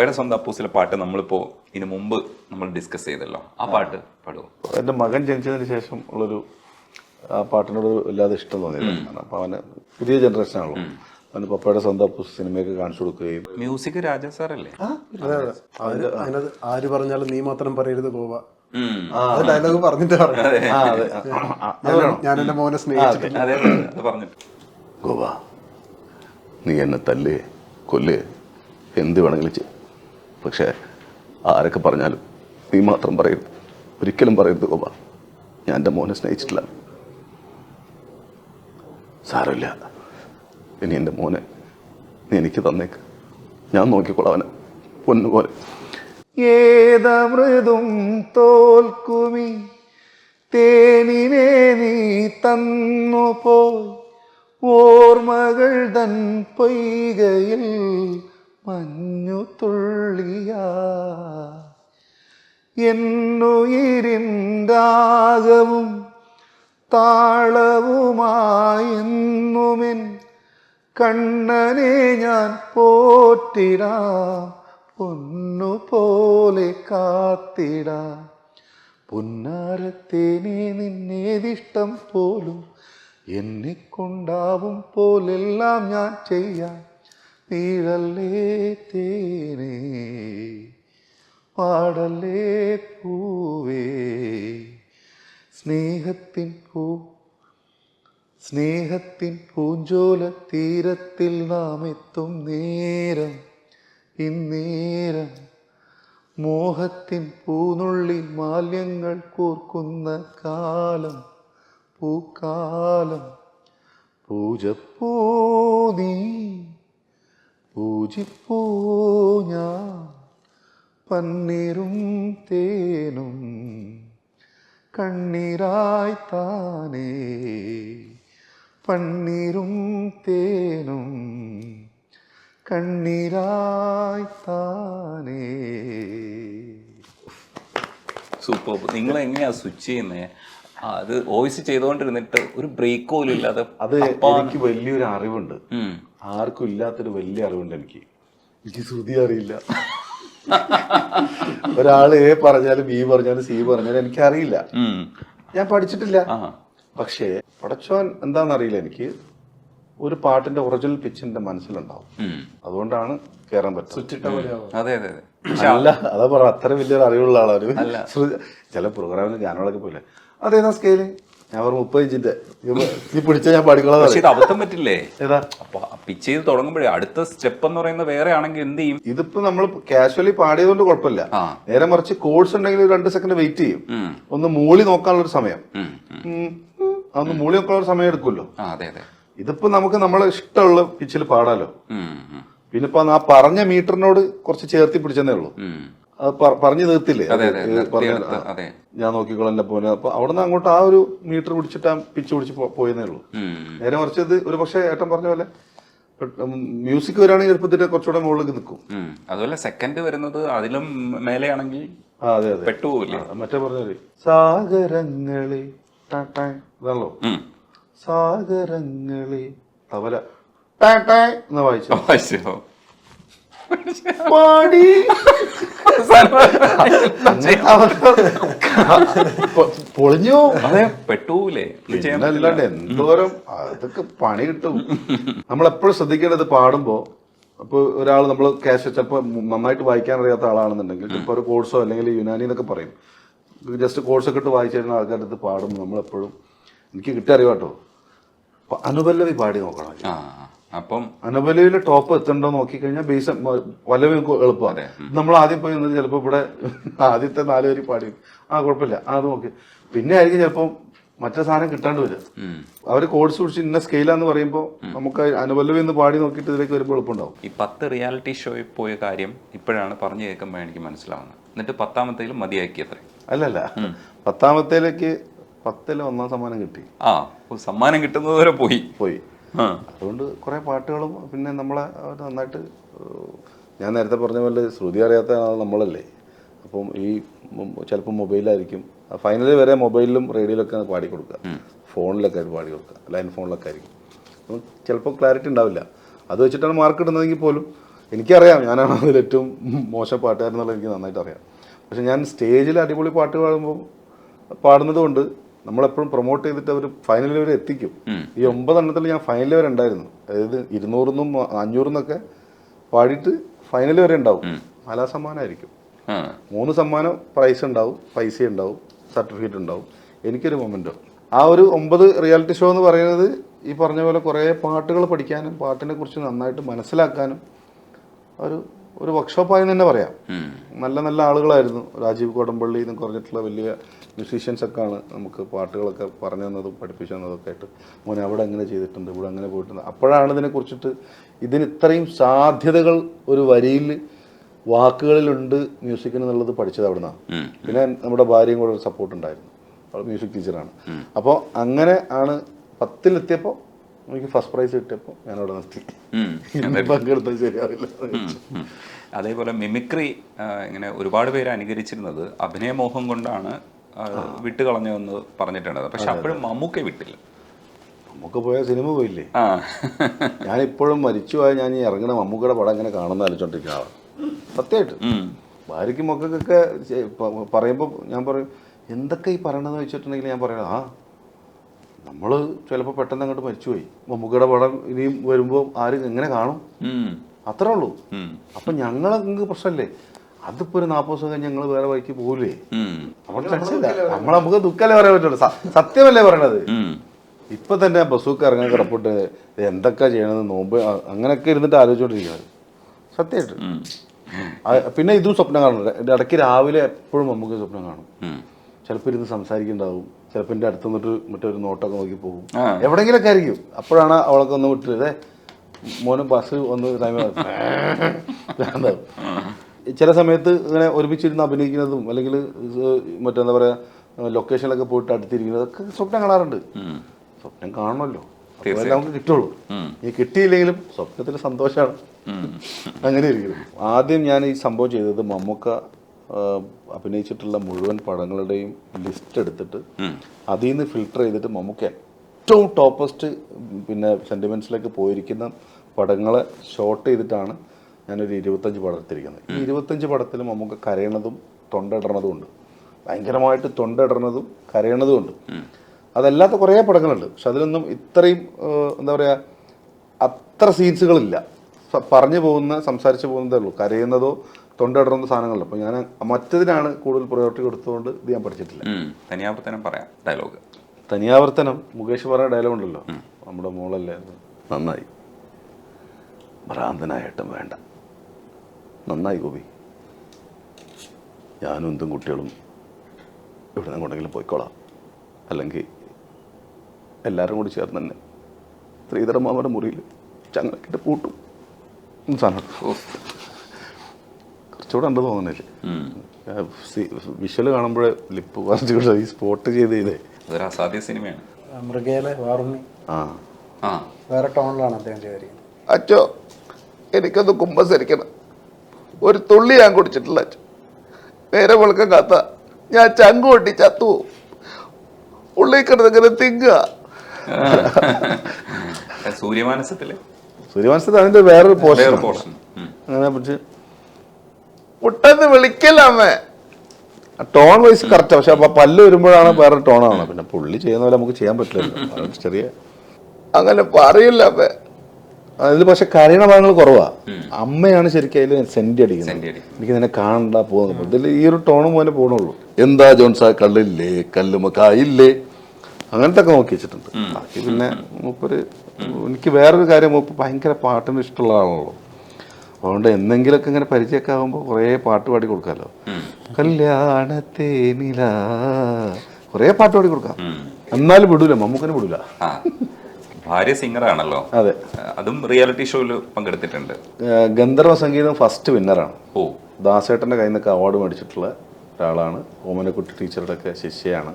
പപ്പയുടെ സ്വന്തം അപ്പൂസിലെ പാട്ട് നമ്മളിപ്പോ ഇതിനു മുമ്പ് നമ്മൾ ഡിസ്കസ് ചെയ്തല്ലോ. ആ പാട്ട് പാടുമോ എന്റെ മകൻ ജനിച്ചതിന് ശേഷം ഉള്ളൊരു ആ പാട്ടിനോട് വല്ലാതെ ഇഷ്ടം തോന്നിയില്ല അപ്പൊ അവന് പുതിയ ജനറേഷൻ ആണല്ലോ. അവന് പപ്പയുടെ സ്വന്തം അപ്പൂസ് സിനിമയൊക്കെ കാണിച്ചു കൊടുക്കുകയും. മ്യൂസിക് രാജ സാറല്ലേ? അതിനത് ആര് പറഞ്ഞാലും നീ മാത്രം പറയരുത് ഗോവ. ഡയലോഗ് പറഞ്ഞിട്ട് ഞാൻ- എന്റെ മോനെ സ്നേഹിച്ചിട്ടില്ല ഗോവ നീ എന്നെ തല്ലേ കൊല്ലേ. എന്ത് വേണമെങ്കിലും ചെയ്യും പക്ഷേ ആരൊക്കെ പറഞ്ഞാലും നീ മാത്രം പറയരുത്. ഒരിക്കലും പറയരുത് ഗോപ. ഞാൻ എന്റെ മോനെ സ്നേഹിച്ചിട്ടില്ല. സാരമില്ല. ഇനി എന്റെ മോനെ നീ എനിക്ക് തന്നേക്ക്. ഞാൻ നോക്കിക്കോളാം അവനെ. പൊന്നുപോലെ ഏതമൃതും തോൽക്കുമി തേനിനെ നീ തന്നു പോയി ഓർമ്മകൾ തൻ പൊയ്കയിൽ മഞ്ഞു തുള്ളിയ എന്നുയിരിന്താകവും താളവുമായെന്നുമെൻ കണ്ണനെ ഞാൻ പോറ്റിടാം പൊന്നുപോലെ കാത്തിടാം. പുന്നാരത്തേനെ നിന്നേതിഷ്ടം പോലും എന്നെ കൊണ്ടാവും പോലെല്ലാം ഞാൻ ചെയ്യാം നീഴല്ലേ തേനേ പാടല്ലേ പൂവേ. സ്നേഹത്തിൻ പൂ സ്നേഹത്തിൻ പൂഞ്ചോല തീരത്തിൽ നാം എത്തും നേരം ഇന്നേരം. മോഹത്തിൻ പൂനുള്ളി മാല്യങ്ങൾ കോർക്കുന്ന കാലം പൂക്കാലം. പൂജപ്പൂ നീ പൂജിപ്പൂ ഞാൻ പന്നീരും തേനും കണ്ണീരായി താനേ. പന്നീരും തേനും കണ്ണീരായി താനേ. സൂപ്പർ. നിങ്ങൾ എങ്ങനെയാ സ്വിച്ച് ചെയ്യുന്നേ? അത് വോയിസ് ചെയ്തുകൊണ്ടിരുന്നിട്ട് ഒരു ബ്രേക്ക് പോലും ഇല്ലാതെ അത് എനിക്ക് വലിയൊരു അറിവുണ്ട്. ആർക്കും ഇല്ലാത്തൊരു വലിയ അറിവുണ്ട് എനിക്ക്. എനിക്ക് ശ്രുതി അറിയില്ല. ഒരാൾ എ പറഞ്ഞാലും ബി പറഞ്ഞാലും സി പറഞ്ഞാലും എനിക്ക് അറിയില്ല ഞാൻ പഠിച്ചിട്ടില്ല. പക്ഷേ പടച്ചോൻ എന്താണെന്നറിയില്ല എനിക്ക്. ഒരു പാട്ടിന്റെ ഒറിജിനൽ പിച്ച് എന്റെ മനസ്സിലുണ്ടാവും. അതുകൊണ്ടാണ് കേറാൻ പറ്റുന്നത്. അതെ അതെ അതെ. അല്ല അതാ പറ അത്ര വലിയൊരു അറിവുള്ള ആളാണ്. ചില പ്രോഗ്രാമിൽ ഗാനങ്ങളൊക്കെ പോലെ അതേതാ സ്കെയിൽ ഞാൻ പറഞ്ഞു മുപ്പത് ഇഞ്ചിന്റെ നീ പിടിച്ച ഞാൻ പാടിക്കോളാം പക്ഷെ ഇത് അബദ്ധം പറ്റില്ലേ ഏതാ അപ്പൊ പിച്ച് ചെയ്ത് തുടങ്ങുമ്പോഴേ അടുത്ത സ്റ്റെപ്പ് എന്ന് പറയുന്നത് വേറെ ആണെങ്കിൽ എന്ത് ചെയ്യും ഇതിപ്പോ നമ്മൾ കാഷ്വലി പാടിയതുകൊണ്ട് കുഴപ്പമില്ല ആ. നേരെ മറിച്ച് കോഴ്സ് ഉണ്ടെങ്കിൽ ഒരു രണ്ട് സെക്കൻഡ് വെയിറ്റ് ചെയ്യും ഒന്ന് മൂളി നോക്കാനുള്ള ഒരു സമയം ഉം. ഉം. ഉം, ഉം. അതൊന്ന് മൂളി നോക്കാനുള്ള ഒരു സമയം എടുക്കുമല്ലോ ആ അതെ അതെ ഇതിപ്പോ നമുക്ക് നമ്മളെ ഇഷ്ടമുള്ള പിച്ചിൽ പാടാലോ ഉം. ഉം. പിന്നെ ഇപ്പൊ ആ പറഞ്ഞ മീറ്ററിനോട് കുറച്ച് ചേർത്തി പിടിച്ചെന്നേ ഉള്ളൂ ഉം. പറഞ്ഞു തീർത്തില്ലേ? അതെ അതെ ഇത് നിർത്തി പറഞ്ഞ- എടുത്ത്, ആ. അതെ. ഞാൻ നോക്കിക്കോളാം എന്റെ പോലെ അപ്പൊ അവിടെ നിന്ന് അങ്ങോട്ട് ആ ഒരു മീറ്റർ പിടിച്ചിട്ട് പിച്ച് പിടിച്ച് പോയെന്നേ ഉള്ളൂ. നേരെ മറിച്ചത് ഒരു പക്ഷേ ഏട്ടൻ പറഞ്ഞ പോലെ മ്യൂസിക് വരാണെങ്കിൽ എളുപ്പത്തിന്റെ കുറച്ചുകൂടെ മുകളിലേക്ക് നിൽക്കും അതുപോലെ സെക്കൻഡ് വരുന്നത് അതിലും മേലെയാണെങ്കിൽ അതെ അതെ. പെട്ടുപോകില്ലേ മറ്റേ പറഞ്ഞു സാഗരങ്ങളെ ഇതാണല്ലോ. സാഗരങ്ങളെ തവല ടാ, ടാ എന്ന് വായിച്ചു അയ്യോ. പാടി. പൊളിഞ്ഞു. അതെ പെട്ടൂലേ. അല്ലാണ്ട് എന്തോരം അതൊക്കെ പണി കിട്ടും. നമ്മൾ എപ്പോഴും ശ്രദ്ധിക്കേണ്ടത് പാടുമ്പോ അപ്പൊ ഒരാൾ നമ്മൾ ക്യാഷ് ചിലപ്പോൾ നന്നായിട്ട് വായിക്കാൻ അറിയാത്ത ആളാണെന്നുണ്ടെങ്കിൽ ചിലപ്പോൾ ഒരു കോഴ്സോ അല്ലെങ്കിൽ യുനാനി എന്നൊക്കെ പറയും. ജസ്റ്റ് കോഴ്സൊക്കെ ഇട്ട് വായിച്ചു തരുന്ന ആൾക്കാരുടെ അടുത്ത് പാടുമ്പോൾ നമ്മളെപ്പോഴും എനിക്ക് കിട്ടിയ അറിവാട്ടോ. അപ്പൊ അനുപല്ലവി പാടി നോക്കണം. അപ്പം അനുപല്ലവിയിലെ ടോപ്പ് എത്തണ്ടോ നോക്കിക്കഴിഞ്ഞാൽ ബേസ് വലവ് എളുപ്പമാണ്. നമ്മൾ ആദ്യം പോയി നിന്നത് ചിലപ്പോൾ ഇവിടെ ആദ്യത്തെ നാല് വരി പാടി ആ കുഴപ്പമില്ല. ആ, അത് നോക്കി. പിന്നെ ആയിരിക്കും ചിലപ്പോൾ മറ്റേ സാധനം കിട്ടാണ്ട് അവർ അവർ കോഴ്സ് പിടിച്ച് ഇന്ന സ്കെയിലാന്ന് പറയുമ്പോൾ നമുക്ക് അനുപല്ലവി എന്ന് പാടി നോക്കിയിട്ട് ഇതിലേക്ക് വരുമ്പോൾ എളുപ്പമുണ്ടാവും. ഈ പത്ത് റിയാലിറ്റി ഷോയിൽ പോയ കാര്യം ഇപ്പോഴാണ് പറഞ്ഞു കേൾക്കുമ്പോൾ എനിക്ക് മനസ്സിലാവുന്നത്. എന്നിട്ട് പത്താമത്തേലും മതിയാക്കി അത്രേ. അല്ലല്ല. പത്താമത്തേലേക്ക് പത്തിൽ ഒന്നാം സമ്മാനം കിട്ടി. ആ സമ്മാനം കിട്ടുന്നത് വരെ പോയി. പോയി. അതുകൊണ്ട് കുറേ പാട്ടുകളും പിന്നെ നമ്മളെ നന്നായിട്ട് ഞാൻ നേരത്തെ പറഞ്ഞ പോലെ ശ്രുതി അറിയാത്ത നമ്മളല്ലേ. അപ്പം ഈ ചിലപ്പോൾ മൊബൈലായിരിക്കും. ഫൈനലി വരെ മൊബൈലിലും റേഡിയോയിലൊക്കെ പാടി കൊടുക്കുക. ഫോണിലൊക്കെ ആയിട്ട് പാടി കൊടുക്കുക. ലൈൻ ഫോണിലൊക്കെ ആയിരിക്കും. അപ്പം ചിലപ്പോൾ ക്ലാരിറ്റി ഉണ്ടാവില്ല. അത് വെച്ചിട്ടാണ് മാർക്ക് ഇടുന്നതെങ്കിൽ പോലും എനിക്കറിയാം ഞാനാണ് അതിൽ ഏറ്റവും മോശം പാട്ടുകാരെന്നുള്ളത് എനിക്ക് നന്നായിട്ട് അറിയാം പക്ഷെ ഞാൻ സ്റ്റേജിൽ അടിപൊളി പാട്ട് പാടുമ്പോൾ പാടുന്നത് കൊണ്ട് നമ്മളെപ്പോഴും പ്രൊമോട്ട് ചെയ്തിട്ട് അവർ ഫൈനലിൽ വരെ എത്തിക്കും. ഈ ഒമ്പതെണ്ണത്തിൽ ഞാൻ ഫൈനൽ വരെ ഉണ്ടായിരുന്നു. അതായത് ഇരുന്നൂറിന്നും അഞ്ഞൂറിന്നൊക്കെ പാടിയിട്ട് ഫൈനൽ വരെ ഉണ്ടാവും. നാലാ സമ്മാനമായിരിക്കും മൂന്ന് സമ്മാനം പ്രൈസ് ഉണ്ടാവും പൈസ ഉണ്ടാവും സർട്ടിഫിക്കറ്റ് ഉണ്ടാവും. എനിക്കൊരു മൊമെന്റോ ആ ഒരു ഒമ്പത് റിയാലിറ്റി ഷോ എന്ന് പറയുന്നത് ഈ പറഞ്ഞ പോലെ കുറേ പാട്ടുകൾ പഠിക്കാനും പാട്ടിനെ കുറിച്ച് നന്നായിട്ട് മനസ്സിലാക്കാനും ഒരു ഒരു വർക്ക്ഷോപ്പായി തന്നെ പറയാം. നല്ല നല്ല ആളുകളായിരുന്നു. രാജീവ് കോടമ്പള്ളി എന്ന് പറഞ്ഞിട്ടുള്ള വലിയ മ്യൂസീഷ്യൻസ് ഒക്കെ ആണ് നമുക്ക് പാട്ടുകളൊക്കെ പറഞ്ഞു തന്നതും പഠിപ്പിച്ചു തന്നതൊക്കെ ആയിട്ട്. മോനെ അവിടെ എങ്ങനെ ചെയ്തിട്ടുണ്ട്? ഇവിടെ അങ്ങനെ പോയിട്ടുണ്ട്? അപ്പോഴാണ് ഇതിനെ കുറിച്ചിട്ട് ഇതിന് ഇത്രയും സാധ്യതകൾ ഒരു വരിയിൽ വാക്കുകളിലുണ്ട് മ്യൂസിക്കിന് എന്നുള്ളത് പഠിച്ചത് അവിടെ നിന്നാണ് പിന്നെ നമ്മുടെ ഭാര്യയും കൂടെ ഒരു സപ്പോർട്ട് ഉണ്ടായിരുന്നു. അവൾ മ്യൂസിക് ടീച്ചറാണ് അപ്പോൾ അങ്ങനെ ആണ് പത്തിലെത്തിയപ്പോൾ എനിക്ക് ഫസ്റ്റ് പ്രൈസ് കിട്ടിയപ്പോൾ ഞാൻ അവിടെ നിർത്തി പങ്കെടുത്താൽ ശരിയാവില്ല. അതേപോലെ മിമിക്രി ഇങ്ങനെ ഒരുപാട് പേര് അനുകരിച്ചിരുന്നത് അഭിനയമോഹം കൊണ്ടാണ് വിട്ട് വിട്ടുകളഞ്ഞതെന്ന് പറഞ്ഞിട്ടുണ്ട് പക്ഷെ അപ്പോഴും മമ്മൂക്ക വിട്ടില്ല. മമ്മൂക്ക പോയ സിനിമ പോയില്ലേ? ആ. ഞാൻ ഇപ്പോഴും മരിച്ചുപോയ ഞാൻ ഈ ഇറങ്ങുന്ന മമ്മൂക്കയുടെ പടം ഇങ്ങനെ കാണുന്ന ആലോചിച്ചോണ്ടിരിക്കുന്ന ആളാണ് സത്യമായിട്ട്. ഭാര്യയ്ക്കും മക്കൾക്കൊക്കെ പറയുമ്പോൾ ഞാൻ പറയും എന്തൊക്കെ ഈ പറയണമെന്ന് വെച്ചിട്ടുണ്ടെങ്കിൽ ഞാൻ പറയാം ആ നമ്മൾ ചിലപ്പോൾ പെട്ടെന്ന് അങ്ങോട്ട് മരിച്ചുപോയി. മമ്മൂക്കയുടെ പടം ഇനിയും വരുമ്പോൾ ആരും എങ്ങനെ കാണും? അത്രേ ഉള്ളൂ. അപ്പൊ ഞങ്ങൾ നിങ്ങൾക്ക് പ്രശ്നമല്ലേ അതിപ്പോ ഒരു നാപ്പത് ദിവസം കഴിഞ്ഞ് ഞങ്ങൾ വേറെ വഴിക്ക് പോകില്ലേ. നമ്മൾ നമ്മൾ നമുക്ക് ദുഃഖമല്ലേ പറയാൻ പറ്റുള്ളൂ. സത്യമല്ലേ പറയണത്. ഇപ്പൊ തന്നെ ബസ്സൊക്കെ ഇറങ്ങാൻ കിടപ്പിട്ട് എന്തൊക്കെ ചെയ്യണത്? നോമ്പ് അങ്ങനെയൊക്കെ ഇരുന്നിട്ട് ആലോചിച്ചോണ്ടിരിക്കുന്നത് സത്യമായിട്ട്. പിന്നെ ഇതും സ്വപ്നം കാണുന്നുണ്ട് ഇടയ്ക്ക് രാവിലെ എപ്പോഴും നമുക്ക് സ്വപ്നം കാണും. ചിലപ്പോൾ ഇരുന്ന് സംസാരിക്കുന്നുണ്ടാവും. ചിലപ്പോൾ എന്റെ അടുത്ത് നിന്നിട്ട് മറ്റൊരു നോട്ടൊക്കെ നോക്കി പോകും. എവിടെയെങ്കിലൊക്കെ ആയിരിക്കും. അപ്പോഴാണ് അവളൊക്കെ ഒന്ന് വിട്ട് ഇതേ മോനും ബസ് ഒന്ന് ഉണ്ടാവും ചില സമയത്ത് ഇങ്ങനെ ഒരുമിച്ചിരുന്ന് അഭിനയിക്കുന്നതും അല്ലെങ്കിൽ മറ്റെന്താ പറയുക ലൊക്കേഷനിലൊക്കെ പോയിട്ട് അടുത്തിരിക്കുന്നതൊക്കെ സ്വപ്നം കാണാറുണ്ട്. സ്വപ്നം കാണണമല്ലോ നമുക്ക് കിട്ടുള്ളൂ. ഈ കിട്ടിയില്ലെങ്കിലും സ്വപ്നത്തിൽ സന്തോഷമാണ്. അങ്ങനെ ഇരിക്കുന്നു ആദ്യം ഞാൻ ഈ സംഭവം ചെയ്തത് മമ്മൂക്ക അഭിനയിച്ചിട്ടുള്ള മുഴുവൻ പടങ്ങളുടെയും ലിസ്റ്റ് എടുത്തിട്ട്. അതിൽ നിന്ന് ഫിൽട്ടർ ചെയ്തിട്ട് മമ്മൂക്ക ഏറ്റവും ടോപ്പസ്റ്റ് പിന്നെ സെന്റിമെന്റ്സിലേക്ക് പോയിരിക്കുന്ന പടങ്ങളെ ഷോർട്ട് ചെയ്തിട്ടാണ് ഞാനൊരു ഇരുപത്തഞ്ച് പടം എടുത്തിരിക്കുന്നത്. ഈ ഇരുപത്തഞ്ച് പടത്തിൽ മമ്മൂക്ക കരയണതും തൊണ്ടയിടണതും ഉണ്ട്. ഭയങ്കരമായിട്ട് തൊണ്ടയിടണതും കരയണതും ഉണ്ട്. അതല്ലാത്ത കുറേ പടങ്ങളുണ്ട്. പക്ഷെ അതിലൊന്നും ഇത്രയും എന്താ പറയുക അത്ര സീൻസുകളില്ല പറഞ്ഞു പോകുന്ന സംസാരിച്ചു പോകുന്നതേ ഉള്ളൂ. കരയുന്നതോ തൊണ്ടയിടുന്ന സാധനങ്ങളിൽ അപ്പോൾ ഞാൻ മറ്റതിനാണ് കൂടുതൽ പ്രയോറിറ്റി കൊടുത്തുകൊണ്ട് ഇത് ഞാൻ പഠിച്ചിട്ടില്ല. തനിയാവർത്തനം പറയാം. ഡയലോഗ് തനിയാവർത്തനം മുകേഷ് പറഞ്ഞ ഡയലോഗ് ഉണ്ടല്ലോ. നമ്മുടെ മോളല്ലേ നന്നായി. ഭ്രാന്തനായിട്ടും വേണ്ട. നന്നായി ഗോപി. ഞാനും എന്തും കുട്ടികളും ഇവിടെ നിന്ന് കൊണ്ടെങ്കിലും പോയിക്കോളാം. അല്ലെങ്കിൽ എല്ലാവരും കൂടി ചേർന്ന് തന്നെ ശ്രീധരമാമയുടെ മുറിയിൽ ചങ്ങലക്കിട്ട് പൂട്ടും. സാധനം? കുറച്ചുകൂടെ ഉണ്ട് തോന്നുന്നില്ല. വിഷ്വൽ കാണുമ്പോഴേ ലിപ്പ് കുറച്ചുകൂടെ ഈ സ്പോട്ട് ചെയ്ത് അതൊരു അസാധ്യ സിനിമയാണ്. മൃഗയിലെ വാറുണ്ണി. ആ. ആ. വേറെ ടോണിലാണ് അദ്ദേഹം ചെയ്തിരിക്കുന്നത് അച്ചോ എനിക്കൊന്ന് കുമ്പസരിക്കണം. ഒരു തുള്ളി ഞാൻ കുടിച്ചിട്ടില്ല അച്ഛൻ നേരെ വെളുക്കം കാത്ത. ഞാൻ ചങ്ക് കൊട്ടി ചത്തു ഉള്ളി ഉള്ളിൽ കിടന്നിങ്ങനെ തിങ്ങുക. സൂര്യമാനസത്തിൽ? സൂര്യമാനസത്തിൽ അതിന്റെ വേറൊരു പോർഷൻ അങ്ങനെ പിടിച്ച് മുട്ടെന്ന് വിളിക്കലാമേ. ടോൺ വൈസ് കറക്റ്റ് പക്ഷെ അപ്പൊ പല്ല് വരുമ്പോഴാണ് വേറെ ടോണാണ് പിന്നെ പുള്ളി ചെയ്യുന്ന പോലെ നമുക്ക് ചെയ്യാൻ പറ്റില്ലല്ലോ. ചെറിയ അങ്ങനെ പറയില്ല അമ്മേ അതിൽ പക്ഷെ കരയണ ഭാഗങ്ങൾ കുറവാ. അമ്മയാണ് ശരിക്കും അതിൽ സെന്റ് അടിക്കുന്നത്. എനിക്ക് നിന്നെ കാണണ്ട പോകുന്നു ഇതിൽ ഈ ഒരു ടോണും പോലെ പോകണുള്ളൂ എന്താ ജോൺസാ കള്ളില്ലേ? കല്ലുമക്കായില്ലേ അങ്ങനത്തെ ഒക്കെ നോക്കി വെച്ചിട്ടുണ്ട്. ബാക്കി പിന്നെ മൂപ്പര് എനിക്ക് വേറൊരു കാര്യം മൂപ്പ് ഭയങ്കര പാട്ടിന് ഇഷ്ടമുള്ള ആളാണല്ലോ. അതുകൊണ്ട് എന്തെങ്കിലുമൊക്കെ ഇങ്ങനെ പരിചയമൊക്കെ ആകുമ്പോൾ കുറേ പാട്ട് പാടി കൊടുക്കാമല്ലോ കല്യാണത്തേനില കുറേ പാട്ട് പാടി കൊടുക്കാം. എന്നാലും വിടൂല മമ്മൂക്കനെ വിടൂല. ഭാര്യ സിംഗർ ആണല്ലോ. അതെ. അതും റിയാലിറ്റി ഷോയിൽ പങ്കെടുത്തിട്ടുണ്ട്. ഗന്ധർവ സംഗീതം ഫസ്റ്റ് വിന്നറാണ് ഓ. ദാസേട്ടന്റെ കയ്യിൽ നിന്നൊക്കെ അവാർഡ് മേടിച്ചിട്ടുള്ള ഒരാളാണ്. ഓമനക്കുട്ടി ടീച്ചറുടെ ഒക്കെ ശിഷ്യയാണ്.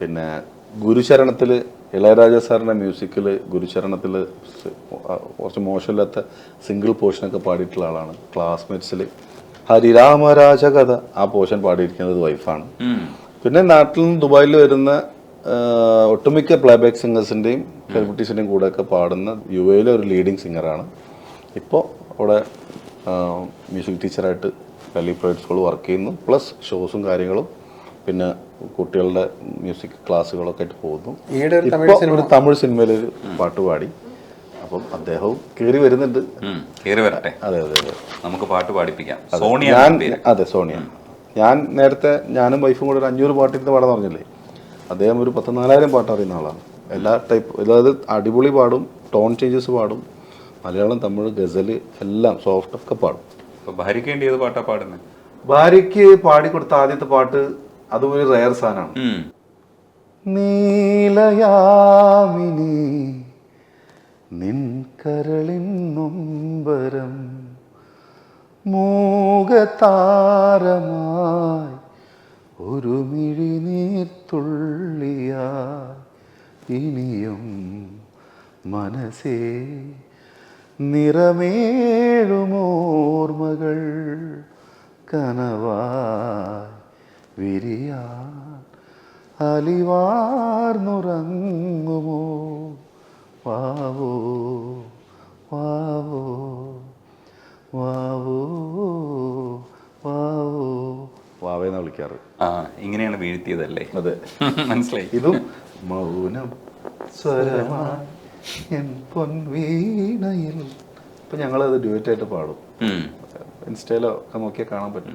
പിന്നെ ഗുരുചരണത്തിൽ ഇളയരാജ സാറിന്റെ മ്യൂസിക്കിൽ ഗുരുചരണത്തിൽ കുറച്ച് മോശമില്ലാത്ത സിംഗിൾ പോർഷനൊക്കെ പാടിയിട്ടുള്ള ആളാണ്. ക്ലാസ്മേറ്റ്സിൽ ഹരിരാമരാജകഥ ആ പോർഷൻ പാടിയിരിക്കുന്നത് വൈഫാണ്. പിന്നെ നാട്ടിൽ നിന്ന് ദുബായിൽ വരുന്ന ഒട്ടുമിക്ക പ്ലേബാക്ക് സിംഗേഴ്സിന്റെയും സെലിബ്രിറ്റീസിന്റെയും കൂടെ ഒക്കെ പാടുന്ന യു എയിലെ ഒരു ലീഡിങ് സിംഗറാണ് ഇപ്പോൾ അവിടെ മ്യൂസിക് ടീച്ചറായിട്ട് ഡൽഹി പ്രൈവറ്റ് സ്കൂൾ വർക്ക് ചെയ്യുന്നു. പ്ലസ് ഷോസും കാര്യങ്ങളും. പിന്നെ കുട്ടികളുടെ മ്യൂസിക് ക്ലാസ്സുകളൊക്കെ ആയിട്ട് പോകുന്നു. ഈയിടെ ഒരു തമിഴ് ഇപ്പോൾ ഒരു തമിഴ് സിനിമയിൽ ഒരു പാട്ട് പാടി. അപ്പം അദ്ദേഹവും കയറി വരുന്നുണ്ട്. കയറി വരട്ടെ. അതെ അതെ അതെ. നമുക്ക് പാട്ട് പാടിപ്പിക്കാം. സോണിയ ഞാൻ അതെ സോണിയ. ഞാൻ നേരത്തെ ഞാനും വൈഫും കൂടെ ഒരു അഞ്ഞൂറ് പാട്ടിന്റെ പാടാൻ പറഞ്ഞില്ലേ? അദ്ദേഹം ഒരു പത്ത് നാലായിരം പാട്ട് അറിയുന്ന ആളാണ്. എല്ലാ ടൈപ്പ് അതായത് അടിപൊളി പാടും ടോൺ ചേഞ്ചസ് പാടും മലയാളം തമിഴ് ഗസൽ എല്ലാം സോഫ്റ്റ് ഒക്കെ പാടും. ഭാര്യയ്ക്ക് വേണ്ടി ഏത് പാട്ടാ പാടുന്നത് ഭാര്യയ്ക്ക് പാടിക്കൊടുത്ത ആദ്യത്തെ പാട്ട് അതും ഒരു റയർ സാധനമാണ്. നീലയാമിനി നിൻ കരളിൻ നൊമ്പരം മൂകതാരമായി ഒരു മിഴിനീർത്തുള്ളിയ ഇനിയും മനസ്സേ നിറമേഴുമോർമകൾ കനവായി വിരിയാൻ അലിവാർന്നുറങ്ങുമോ? വാവോ വാവോ വാവോ വാവോ. വാവേന്നാ വിളിക്കാറ്. ആ ഇങ്ങനെയാണ് വീഴ്ത്തിയതല്ലേ? അതെ. മനസ്സിലായി. ഇതും മൗനം സ്വരമായി എൻ പൊൻവീണയിൽ ഇപ്പൊ ഞങ്ങളത് ഡ്യൂറ്റായിട്ട് പാടും. ഇൻസ്റ്റയിലോ ഒക്കെ നോക്കിയാൽ കാണാൻ പറ്റും.